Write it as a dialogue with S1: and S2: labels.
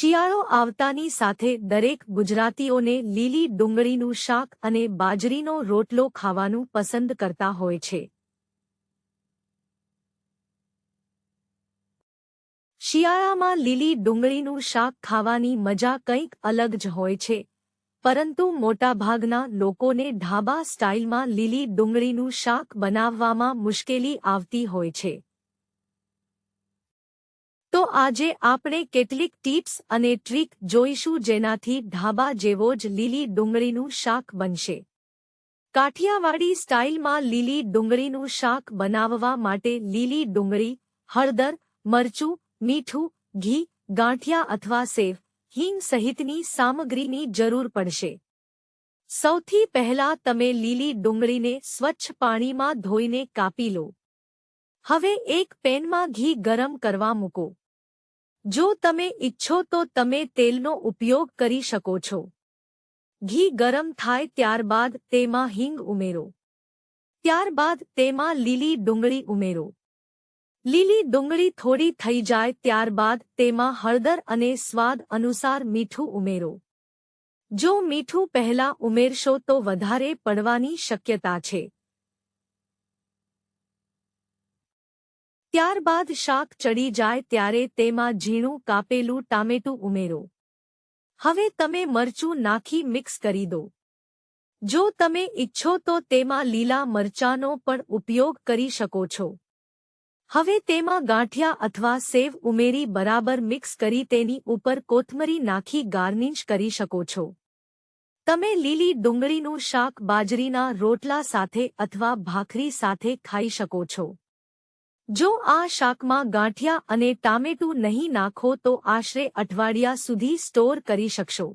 S1: શિયાળો આવતાની સાથે દરેક ગુજરાતીઓને લીલી ડુંગળીનું શાક અને બાજરીનો રોટલો ખાવાનું પસંદ કરતા હોય છે. શિયાળામાં લીલી ડુંગળીનું શાક ખાવાની મજા કંઈક અલગ જ હોય છે, પરંતુ મોટાભાગના લોકોને ઢાબા સ્ટાઇલમાં લીલી ડુંગળીનું શાક બનાવવામાં મુશ્કેલી આવતી હોય છે. આજે આપણે કેટલીક ટિપ્સ અને ટ્રીક જોઈશું જેનાથી ઢાબા જેવો જ લીલી ડુંગળીનું શાક બનશે. કાઠિયાવાડી સ્ટાઇલમાં લીલી ડુંગળીનું શાક બનાવવા માટે લીલી ડુંગળી, હળદર, મરચું, મીઠું, ઘી, ગાંઠિયા અથવા સેવ, હિંગ સહિતની સામગ્રીની જરૂર પડશે. સૌથી પહેલા તમે લીલી ડુંગળીને સ્વચ્છ પાણીમાં ધોઈને કાપી લો. હવે એક પેનમાં ઘી ગરમ કરવા મૂકો. જો તમે ઈચ્છો તો તમે તેલનો ઉપયોગ કરી શકો છો. ઘી ગરમ થાય ત્યારબાદ તેમાં હિંગ ઉમેરો. ત્યારબાદ તેમાં લીલી ડુંગળી ઉમેરો. લીલી ડુંગળી થોડી થઈ જાય ત્યારબાદ તેમાં હળદર અને સ્વાદ અનુસાર મીઠું ઉમેરો. જો મીઠું પહેલા ઉમેરશો તો વધારે પડવાની શક્યતા છે. ત્યારબાદ શાક ચડી જાય ત્યારે તેમાં ઝીણું કાપેલું ટામેટું ઉમેરો. હવે તમે મરચું નાખી મિક્સ કરી દો. જો તમે ઈચ્છો તો તેમાં લીલા મરચાંનો પણ ઉપયોગ કરી શકો છો. હવે તેમાં ગાંઠિયા અથવા સેવ ઉમેરી બરાબર મિક્સ કરી તેની ઉપર કોથમરી નાખી ગાર્નિશ કરી શકો છો. તમે લીલી ડુંગળીનું શાક બાજરીના રોટલા સાથે અથવા ભાખરી સાથે ખાઈ શકો છો. જો આ શાકમાં ગાંઠિયા અને ટામેટું નહીં નાખો તો આશરે અઠવાડિયા સુધી સ્ટોર કરી શકશો.